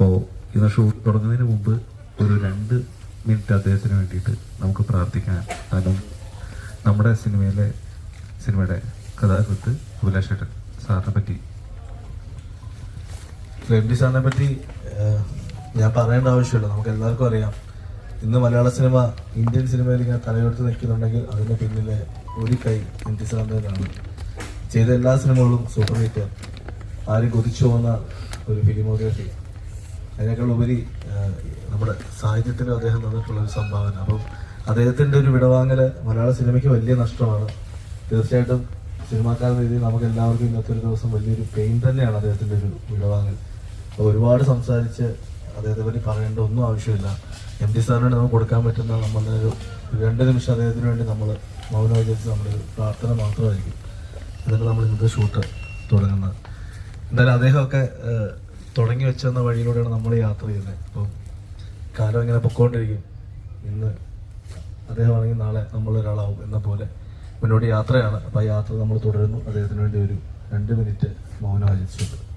അപ്പോൾ ഇന്ന് ഷൂട്ട് തുടങ്ങുന്നതിന് മുമ്പ് ഒരു രണ്ട് മിനിറ്റ് അദ്ദേഹത്തിന് വേണ്ടിയിട്ട് നമുക്ക് പ്രാർത്ഥിക്കാൻ കാരണം നമ്മുടെ സിനിമയിലെ സിനിമയുടെ കഥാകൃത്ത് അഭിലാഷേട്ടൻ സാറിനെ പറ്റി. എം ഡി സാറിനെ പറ്റി ഞാൻ പറയേണ്ട ആവശ്യമില്ല. നമുക്ക് എല്ലാവർക്കും അറിയാം. ഇന്ന് മലയാള സിനിമ ഇന്ത്യൻ സിനിമയിൽ ഇങ്ങനെ തലയെടുത്ത് നിൽക്കുന്നുണ്ടെങ്കിൽ അതിന്റെ പിന്നിലെ ഒരു കൈ എം ടി സാറിന്റെതാണ് ചെയ്ത എല്ലാ സിനിമകളും സൂപ്പർ ഹിറ്റ് ആരും കൊതിച്ചു പോകുന്ന ഒരു ഫിലിമോഗ്രാഫി. അതിനേക്കാൾ ഉപരി നമ്മുടെ സാഹിത്യത്തിലും അദ്ദേഹം തന്നിട്ടുള്ള ഒരു സംഭാവന. അപ്പം അദ്ദേഹത്തിന്റെ ഒരു വിടവാങ്ങൽ മലയാള സിനിമയ്ക്ക് വലിയ നഷ്ടമാണ്. തീർച്ചയായിട്ടും സിനിമാക്കാരുടെ രീതിയിൽ നമുക്ക് എല്ലാവർക്കും ഇന്നത്തെ ഒരു ദിവസം വലിയൊരു പെയിൻ തന്നെയാണ് അദ്ദേഹത്തിന്റെ ഒരു വിടവാങ്ങൽ. അപ്പോൾ ഒരുപാട് സംസാരിച്ച് അദ്ദേഹത്തെ പറ്റി പറയേണ്ട ഒന്നും ആവശ്യമില്ല. എം ടി സാറിന് നമുക്ക് കൊടുക്കാൻ പറ്റുന്ന നമ്മളുടെ ഒരു രണ്ട് നിമിഷം അദ്ദേഹത്തിന് വേണ്ടി നമ്മൾ മൗനം വിചാരിച്ച് നമ്മുടെ ഒരു പ്രാർത്ഥന മാത്രമായിരിക്കും. എന്നിട്ട് നമ്മൾ ഇന്നത്തെ ഷൂട്ട് തുടങ്ങുന്നത്. എന്തായാലും അദ്ദേഹമൊക്കെ തുടങ്ങി വെച്ചെന്ന വഴിയിലൂടെയാണ് നമ്മൾ യാത്ര ചെയ്യുന്നത്. അപ്പം കാലം ഇങ്ങനെ പൊക്കോണ്ടിരിക്കും. ഇന്ന് അദ്ദേഹമാണെങ്കിൽ നാളെ നമ്മളൊരാളാവും എന്ന പോലെ മുന്നോട്ട് യാത്രയാണ്. അപ്പോൾ ആ യാത്ര നമ്മൾ തുടരുന്നു. അദ്ദേഹത്തിന് വേണ്ടി ഒരു രണ്ട് മിനിറ്റ് മൗനം ആചരിച്ചുകൊണ്ട്.